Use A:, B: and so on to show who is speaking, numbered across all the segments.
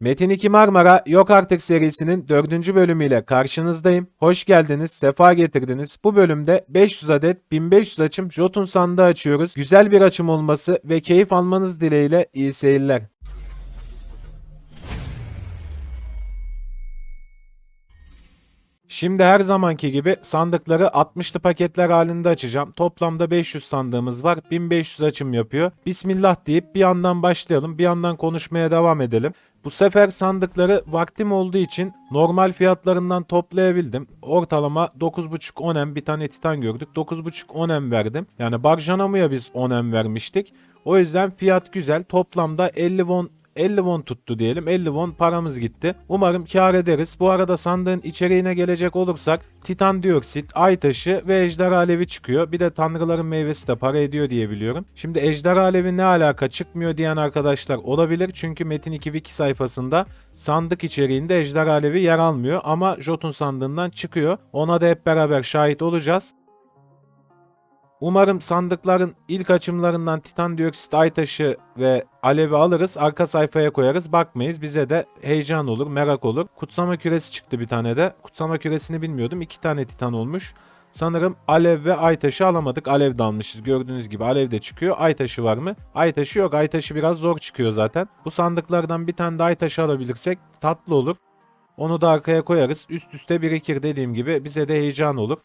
A: Metin 2 Marmara Yok Artık serisinin 4. bölümüyle karşınızdayım. Hoş geldiniz, sefa getirdiniz. Bu bölümde 500 adet 1500 açım Jotun sandığı açıyoruz. Güzel bir açım olması ve keyif almanız dileğiyle iyi seyirler. Şimdi her zamanki gibi sandıkları 60'lı paketler halinde açacağım. Toplamda 500 sandığımız var. 1500 açım yapıyor. Bismillah deyip bir yandan başlayalım. Bir yandan konuşmaya devam edelim. Bu sefer sandıkları vaktim olduğu için normal fiyatlarından toplayabildim. Ortalama 9.5-10 em bir tane titan gördük. 9.5-10 em verdim. Yani Barjanamu'ya biz 10 em vermiştik. O yüzden fiyat güzel. Toplamda 50 won 50 won tuttu diyelim. 50 won paramız gitti. Umarım kar ederiz. Bu arada sandığın içeriğine gelecek olursak titan dioksit, ay taşı ve ejder alevi çıkıyor. Bir de tanrıların meyvesi de para ediyor diye biliyorum. Şimdi ejder alevi ne alaka çıkmıyor diyen arkadaşlar olabilir. Çünkü Metin 2 wiki sayfasında sandık içeriğinde ejder alevi yer almıyor ama Jotun sandığından çıkıyor. Ona da hep beraber şahit olacağız. Umarım sandıkların ilk açımlarından titan dioksit, ay taşı ve alevi alırız. Arka sayfaya koyarız. Bakmayız. Bize de heyecan olur, merak olur. Kutsama küresi çıktı bir tane de. Kutsama küresini bilmiyordum. İki tane titan olmuş. Sanırım alev ve ay taşı alamadık. Alev de almışız. Gördüğünüz gibi alev de çıkıyor. Ay taşı var mı? Ay taşı yok. Ay taşı biraz zor çıkıyor zaten. Bu sandıklardan bir tane de ay taşı alabilirsek tatlı olur. Onu da arkaya koyarız. Üst üste birikir dediğim gibi bize de heyecan olur.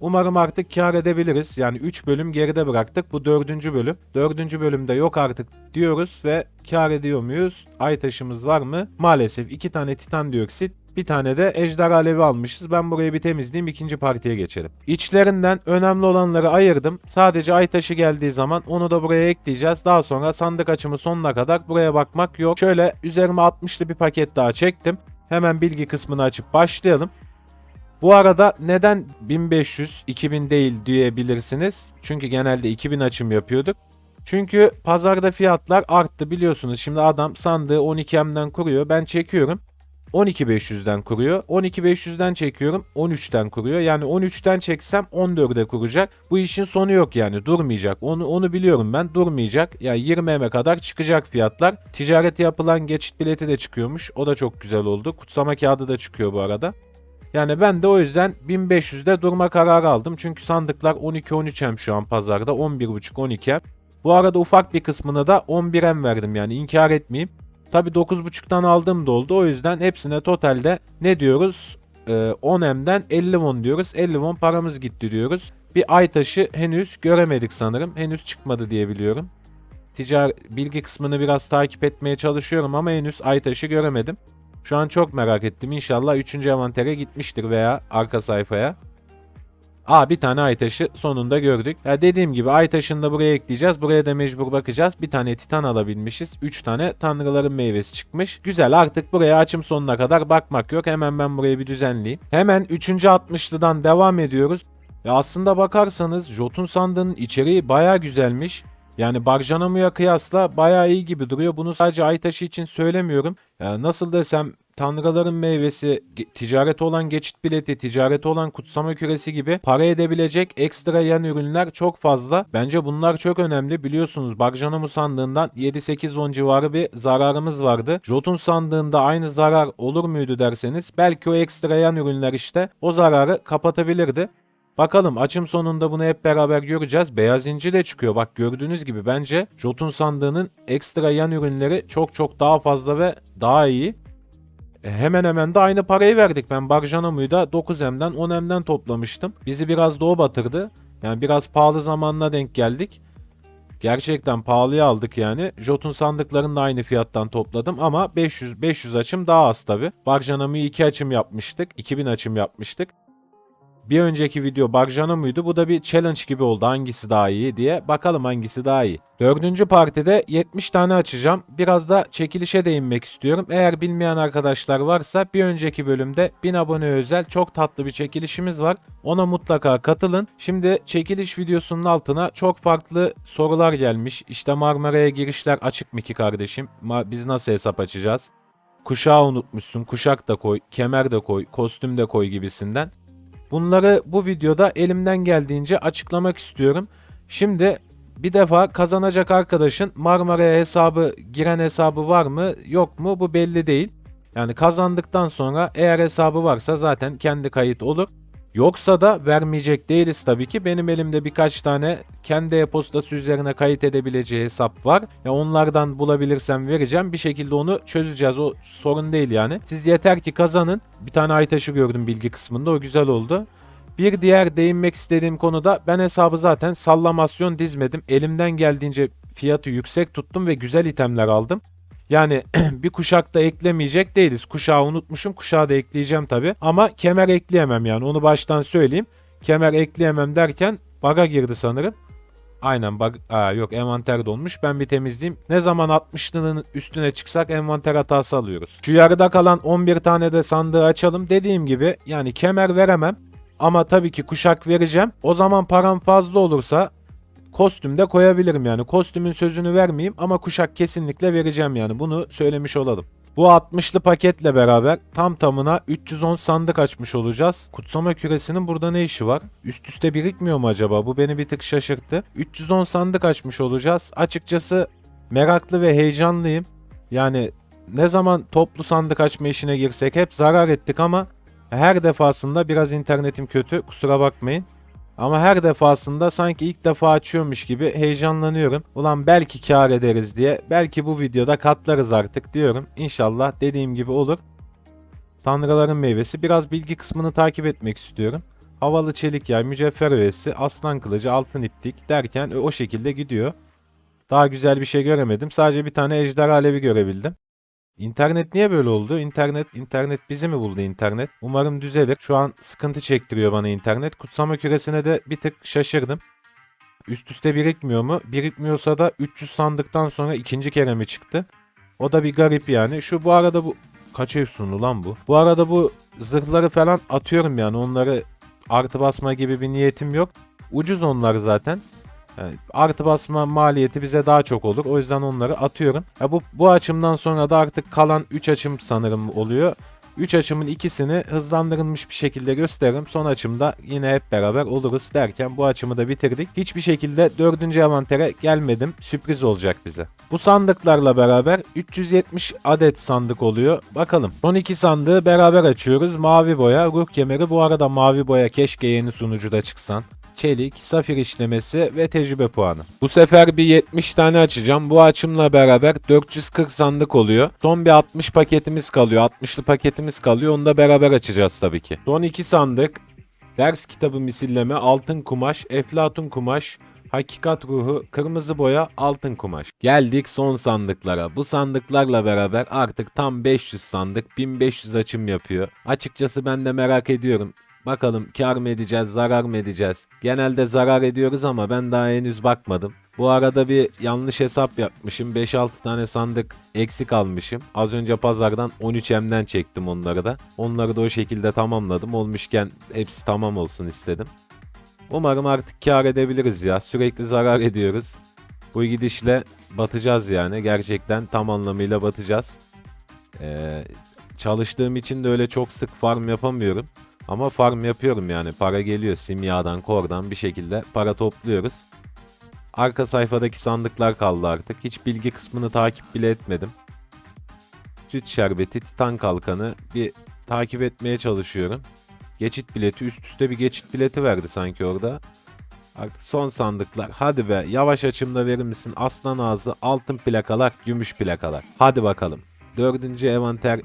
A: Umarım artık kar edebiliriz. Yani 3 bölüm geride bıraktık. Bu 4. bölüm. 4. bölümde yok artık diyoruz ve kar ediyor muyuz? Ay taşımız var mı? Maalesef 2 tane titan dioksit bir tane de ejder alevi almışız. Ben burayı bir temizleyeyim ikinci partiye geçelim. İçlerinden önemli olanları ayırdım. Sadece ay taşı geldiği zaman onu da buraya ekleyeceğiz. Daha sonra sandık açımı sonuna kadar buraya bakmak yok. Şöyle üzerime 60'lı bir paket daha çektim. Hemen bilgi kısmını açıp başlayalım. Bu arada neden 1500 2000 değil diyebilirsiniz. Çünkü genelde 2000 açım yapıyorduk. Çünkü pazarda fiyatlar arttı biliyorsunuz. Şimdi adam sandığı 12M'den kuruyor. Ben çekiyorum. 12500'den kuruyor. 12500'den çekiyorum. 13'ten kuruyor. Yani 13'ten çeksem 14'e kuracak. Bu işin sonu yok yani. Durmayacak. Onu onu biliyorum ben. Durmayacak. Yani 20M'e kadar çıkacak fiyatlar. Ticareti yapılan geçit bileti de çıkıyormuş. O da çok güzel oldu. Kutsama kağıdı da çıkıyor bu arada. Yani ben de o yüzden 1500'de durma kararı aldım. Çünkü sandıklar 12-13M şu an pazarda. 11.5-12M. Bu arada ufak bir kısmını da 11M verdim yani inkar etmeyeyim. Tabi 9.5'tan aldığım da oldu. O yüzden hepsine totalde ne diyoruz? Ee, 10M'den 50 won diyoruz. 50 won paramız gitti diyoruz. Bir ay taşı henüz göremedik sanırım. Henüz çıkmadı diye biliyorum. Ticari bilgi kısmını biraz takip etmeye çalışıyorum ama henüz ay taşı göremedim. Şu an çok merak ettim. İnşallah 3. envantere gitmiştir veya arka sayfaya. Aa bir tane ay taşı sonunda gördük. Ya dediğim gibi ay taşını da buraya ekleyeceğiz. Buraya da mecbur bakacağız. Bir tane titan alabilmişiz. 3 tane tanrıların meyvesi çıkmış. Güzel artık buraya açım sonuna kadar bakmak yok. Hemen ben burayı bir düzenleyeyim. Hemen 3. 60'lıdan devam ediyoruz. Ya aslında bakarsanız Jotun sandığının içeriği baya güzelmiş. Yani Barjanamu'ya kıyasla bayağı iyi gibi duruyor. Bunu sadece Aytaşı için söylemiyorum. Ya nasıl desem tanrıların meyvesi, ticareti olan geçit bileti, ticareti olan kutsama küresi gibi para edebilecek ekstra yan ürünler çok fazla. Bence bunlar çok önemli. Biliyorsunuz Barjanamu sandığından 7-8 won civarı bir zararımız vardı. Jotun sandığında aynı zarar olur muydu derseniz belki o ekstra yan ürünler işte o zararı kapatabilirdi. Bakalım açım sonunda bunu hep beraber göreceğiz. Beyaz inci de çıkıyor. Bak gördüğünüz gibi bence Jotun sandığının ekstra yan ürünleri çok çok daha fazla ve daha iyi. E, hemen hemen de aynı parayı verdik. Ben Barjanamu'yu da 9M'den 10M'den toplamıştım. Bizi biraz da o batırdı. Yani biraz pahalı zamanına denk geldik. Gerçekten pahalıya aldık yani. Jotun sandıklarını da aynı fiyattan topladım ama 500 500 açım daha az tabi. Barjanamu'yu 2 açım yapmıştık. 2000 açım yapmıştık. Bir önceki video Barjana mıydı? Bu da bir challenge gibi oldu. Hangisi daha iyi diye. Bakalım hangisi daha iyi. Dördüncü partide 70 tane açacağım. Biraz da çekilişe değinmek istiyorum. Eğer bilmeyen arkadaşlar varsa bir önceki bölümde 1000 abone özel çok tatlı bir çekilişimiz var. Ona mutlaka katılın. Şimdi çekiliş videosunun altına çok farklı sorular gelmiş. İşte Marmara'ya girişler açık mı ki kardeşim? Biz nasıl hesap açacağız? Kuşağı unutmuşsun. Kuşak da koy, kemer de koy, kostüm de koy gibisinden. Bunları bu videoda elimden geldiğince açıklamak istiyorum. Şimdi bir defa kazanacak arkadaşın Marmara'ya hesabı giren hesabı var mı yok mu bu belli değil. Yani kazandıktan sonra eğer hesabı varsa zaten kendi kayıt olur. Yoksa da vermeyecek değiliz tabii ki. Benim elimde birkaç tane kendi e-postası üzerine kayıt edebileceği hesap var. Ya onlardan bulabilirsem vereceğim. Bir şekilde onu çözeceğiz. O sorun değil yani. Siz yeter ki kazanın. Bir tane Aytaş'ı gördüm bilgi kısmında. O güzel oldu. Bir diğer değinmek istediğim konuda ben hesabı zaten sallamasyon dizmedim. Elimden geldiğince fiyatı yüksek tuttum ve güzel itemler aldım. Yani bir kuşak da eklemeyecek değiliz. Kuşağı unutmuşum. Kuşağı da ekleyeceğim tabi. Ama kemer ekleyemem yani. Onu baştan söyleyeyim. Kemer ekleyemem derken bug'a girdi sanırım. Aynen bug Aa, yok envanter donmuş. Ben bir temizleyeyim. Ne zaman 60'lının üstüne çıksak envanter hatası alıyoruz. Şu yarıda kalan 11 tane de sandığı açalım. Dediğim gibi yani kemer veremem. Ama tabii ki kuşak vereceğim. O zaman param fazla olursa kostüm de koyabilirim yani. Kostümün sözünü vermeyeyim ama kuşak kesinlikle vereceğim yani. Bunu söylemiş olalım. Bu 60'lı paketle beraber tam tamına 310 sandık açmış olacağız. Kutsama küresinin burada ne işi var? Üst üste birikmiyor mu acaba? Bu beni bir tık şaşırttı. 310 sandık açmış olacağız. Açıkçası meraklı ve heyecanlıyım. Yani ne zaman toplu sandık açma işine girsek hep zarar ettik ama her defasında biraz internetim kötü kusura bakmayın. Ama her defasında sanki ilk defa açıyormuş gibi heyecanlanıyorum. Ulan belki kar ederiz diye. Belki bu videoda katlarız artık diyorum. İnşallah dediğim gibi olur. Tanrıların meyvesi. Biraz bilgi kısmını takip etmek istiyorum. Havalı çelik yay, mücevher öğesi, aslan kılıcı, altın iplik derken o şekilde gidiyor. Daha güzel bir şey göremedim. Sadece bir tane ejderha alevi görebildim. İnternet niye böyle oldu? İnternet, internet bizi mi buldu internet? Umarım düzelir. Şu an sıkıntı çektiriyor bana internet. Kutsama küresine de bir tık şaşırdım. Üst üste birikmiyor mu? Birikmiyorsa da 300 sandıktan sonra ikinci kere mi çıktı? O da bir garip yani. Şu bu arada bu kaç efsunlu lan bu? Bu arada bu zırhları falan atıyorum yani. Onları artı basma gibi bir niyetim yok. Ucuz onlar zaten. Yani artı basma maliyeti bize daha çok olur. O yüzden onları atıyorum. Ya bu, bu açımdan sonra da artık kalan 3 açım sanırım oluyor. 3 açımın ikisini hızlandırılmış bir şekilde gösteririm. Son açımda yine hep beraber oluruz derken bu açımı da bitirdik. Hiçbir şekilde 4. envantere gelmedim. Sürpriz olacak bize. Bu sandıklarla beraber 370 adet sandık oluyor. Bakalım. Son iki sandığı beraber açıyoruz. Mavi boya, ruh kemeri. Bu arada mavi boya keşke yeni sunucuda çıksan çelik, safir işlemesi ve tecrübe puanı. Bu sefer bir 70 tane açacağım. Bu açımla beraber 440 sandık oluyor. Son bir 60 paketimiz kalıyor. 60'lı paketimiz kalıyor. Onu da beraber açacağız tabii ki. Son 2 sandık. Ders kitabı misilleme, altın kumaş, eflatun kumaş, Hakikat ruhu, kırmızı boya, altın kumaş. Geldik son sandıklara. Bu sandıklarla beraber artık tam 500 sandık, 1500 açım yapıyor. Açıkçası ben de merak ediyorum. Bakalım kar mı edeceğiz, zarar mı edeceğiz? Genelde zarar ediyoruz ama ben daha henüz bakmadım. Bu arada bir yanlış hesap yapmışım. 5-6 tane sandık eksik almışım. Az önce pazardan 13M'den çektim onları da. Onları da o şekilde tamamladım. Olmuşken hepsi tamam olsun istedim. Umarım artık kar edebiliriz ya. Sürekli zarar ediyoruz. Bu gidişle batacağız yani. Gerçekten tam anlamıyla batacağız. Ee, çalıştığım için de öyle çok sık farm yapamıyorum. Ama farm yapıyorum yani. Para geliyor simyadan, kordan bir şekilde para topluyoruz. Arka sayfadaki sandıklar kaldı artık. Hiç bilgi kısmını takip bile etmedim. Süt şerbeti, titan kalkanı bir takip etmeye çalışıyorum. Geçit bileti üst üste bir geçit bileti verdi sanki orada. Artık son sandıklar. Hadi be yavaş açımda verir misin? Aslan ağzı, altın plakalar, gümüş plakalar. Hadi bakalım. Dördüncü envanter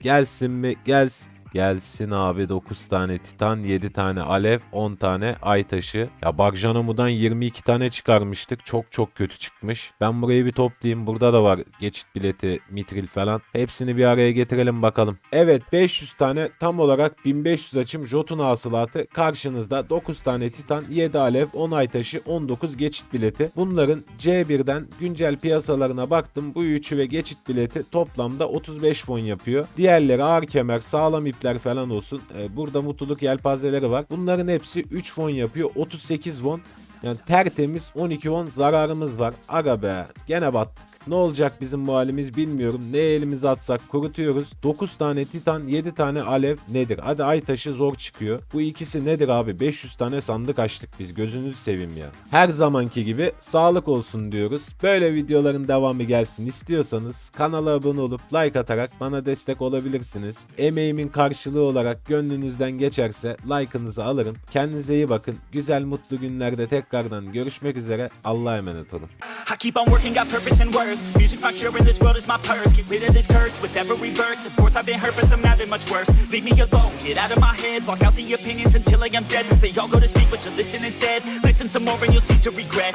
A: gelsin mi? Gelsin. Gelsin abi 9 tane titan, 7 tane alev, 10 tane ay taşı. Ya Barjanamu'dan 22 tane çıkarmıştık. Çok çok kötü çıkmış. Ben burayı bir toplayayım. Burada da var geçit bileti, mitril falan. Hepsini bir araya getirelim bakalım. Evet 500 tane tam olarak 1500 açım Jotun hasılatı. Karşınızda 9 tane titan, 7 alev, 10 ay taşı, 19 geçit bileti. Bunların C1'den güncel piyasalarına baktım. Bu üçü ve geçit bileti toplamda 35 fon yapıyor. Diğerleri ağır kemer, sağlam ip ipler falan olsun. Ee, burada mutluluk yelpazeleri var. Bunların hepsi 3 won yapıyor. 38 won. Yani tertemiz 12 won zararımız var. Aga be gene battık. Ne olacak bizim bu halimiz bilmiyorum. Ne elimize atsak kurutuyoruz. 9 tane titan 7 tane alev nedir? Hadi ay taşı zor çıkıyor. Bu ikisi nedir abi? 500 tane sandık açtık biz gözünüzü seveyim ya. Her zamanki gibi sağlık olsun diyoruz. Böyle videoların devamı gelsin istiyorsanız kanala abone olup like atarak bana destek olabilirsiniz. Emeğimin karşılığı olarak gönlünüzden geçerse like'ınızı alırım. Kendinize iyi bakın. Güzel mutlu günlerde tekrardan görüşmek üzere. Allah'a emanet olun.
B: I keep on working, got purpose and worth. Music's my cure and this world is my purse. Get rid of this curse with every verse. Of course, I've been hurt, but some have it much worse. Leave me alone, get out of my head. Block out the opinions until I am dead. They all go to sleep, but you listen instead. Listen some more and you'll cease to regret.